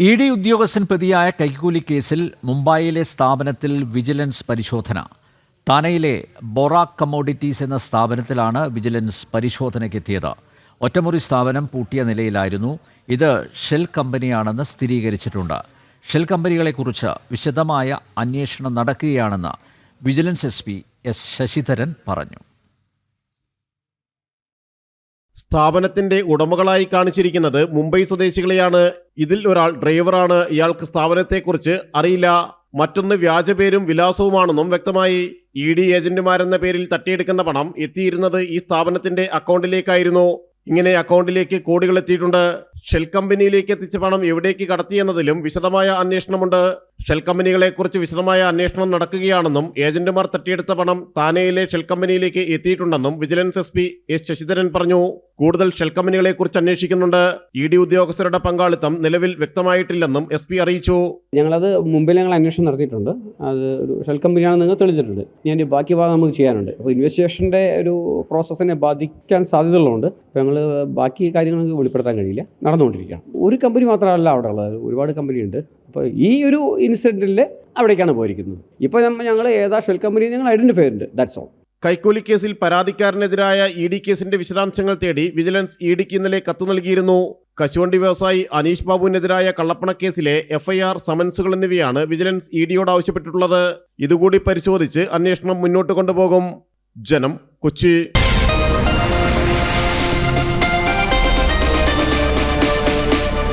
E D ഉദ്യോഗസ്ഥൻ പ്രതിയായ കൈക്കൂലി കേസിൽ മുംബൈയിലെ സ്ഥാപനത്തിൽ വിജിലൻസ് പരിശോധന. താനയിലെ ബൊറാക് കമ്മോഡിറ്റീസ് എന്ന സ്ഥാപനത്തിലാണ് വിജിലൻസ് പരിശോധനയ്ക്കെത്തിയത്. ഒറ്റമുറി സ്ഥാപനം പൂട്ടിയ നിലയിലായിരുന്നു. ഇത് ഷെൽ കമ്പനിയാണെന്ന് സ്ഥിരീകരിച്ചിട്ടുണ്ട്. ഷെൽ കമ്പനികളെക്കുറിച്ച് വിശദമായ അന്വേഷണം നടക്കുകയാണെന്ന് vigilance S P S Sasidharan പറഞ്ഞു. സ്ഥാപനത്തിന്റെ ഉടമകളായി കാണിച്ചിരിക്കുന്നത് മുംബൈ സ്വദേശികളെയാണ് ഇതിൽ ഒരാൾ ഡ്രൈവറാണ്. ഇയാൾക്ക് സ്ഥാപനത്തെക്കുറിച്ച് അറിയില്ല. മറ്റൊന്ന് വ്യാജപേരും വിലാസവുമാണെന്നും വ്യക്തമായി ഇ ഡി ഏജന്റുമാരെന്ന പേരിൽ തട്ടിയെടുക്കുന്ന പണം എത്തിയിരുന്നത് ഈ സ്ഥാപനത്തിന്റെ അക്കൗണ്ടിലേക്കായിരുന്നു. ഇങ്ങനെ അക്കൗണ്ടിലേക്ക് കോടികൾ എത്തിയിട്ടുണ്ട്. ഷെൽ കമ്പനിയിലേക്ക് എത്തിച്ച പണം എവിടേക്ക് കടത്തിയെന്നതിലും വിശദമായ അന്വേഷണമുണ്ട്. ഷെൽ കമ്പനികളെക്കുറിച്ച് വിശദമായ അന്വേഷണം നടക്കുകയാണെന്നും ഏജന്റുമാർ തട്ടിയെടുത്ത പണം താനെയിലെ ഷെൽ കമ്പനിയിലേക്ക് എത്തിയിട്ടുണ്ടെന്നും vigilance S P S Sasidharan പറഞ്ഞു. കൂടുതൽ ഷെൽ കമ്പനികളെക്കുറിച്ച് അന്വേഷിക്കുന്നുണ്ട്. ഇ ഡി ഉദ്യോഗസ്ഥരുടെ പങ്കാളിത്തം നിലവിൽ വ്യക്തമായിട്ടില്ലെന്നും എസ് പി അറിയിച്ചു. ഞങ്ങളത് മുമ്പിൽ ഞങ്ങൾ അന്വേഷണം നടത്തിയിട്ടുണ്ട്. അത് ഒരു ഷെൽ കമ്പനിയാണെന്ന് നിങ്ങൾ തെളിഞ്ഞിട്ടുണ്ട്. ഞാൻ ബാക്കി ഭാഗം നമുക്ക് ചെയ്യാനുണ്ട്. അപ്പോൾ ഇൻവെസ്റ്റിഗേഷന്റെ ഒരു പ്രോസസ്സിനെ ബാധിക്കാൻ സാധ്യതകളുണ്ട് അപ്പോൾ ഞങ്ങൾ ബാക്കി കാര്യങ്ങൾ വെളിപ്പെടുത്താൻ കഴിയില്ല. നടന്നുകൊണ്ടിരിക്കുകയാണ്. ഒരു കമ്പനി മാത്രമല്ല അവിടെ ഉള്ളത് ഒരുപാട് കമ്പനിയുണ്ട്. അപ്പോൾ ഈ ഒരു ഇൻസിഡന്റിൽ അവിടേക്കാണ് പോയിരിക്കുന്നത്. ഇപ്പോൾ ഞങ്ങൾ ഏതാ ഷെൽ കമ്പനി ഞങ്ങൾ ഐഡന്റിഫൈ ചെയ്യുന്നുണ്ട് ദാറ്റ്സ് ഓൾ കൈക്കൂലി കേസിൽ പരാതിക്കാരനെതിരായ ഇ ഡി കേസിന്റെ വിശദാംശങ്ങൾ തേടി വിജിലൻസ് ഇ ഡിക്ക് ഇന്നലെ കത്ത് നൽകിയിരുന്നു. കശുവണ്ടി വ്യവസായി അനീഷ് ബാബുവിനെതിരായ കള്ളപ്പണക്കേസിലെ എഫ്ഐആർ സമൻസുകൾ എന്നിവയാണ് വിജിലൻസ് ഇ ഡിയോട് ആവശ്യപ്പെട്ടിട്ടുള്ളത്. ഇതുകൂടി പരിശോധിച്ച് അന്വേഷണം മുന്നോട്ട് കൊണ്ടുപോകും. ജനം കൊച്ചി.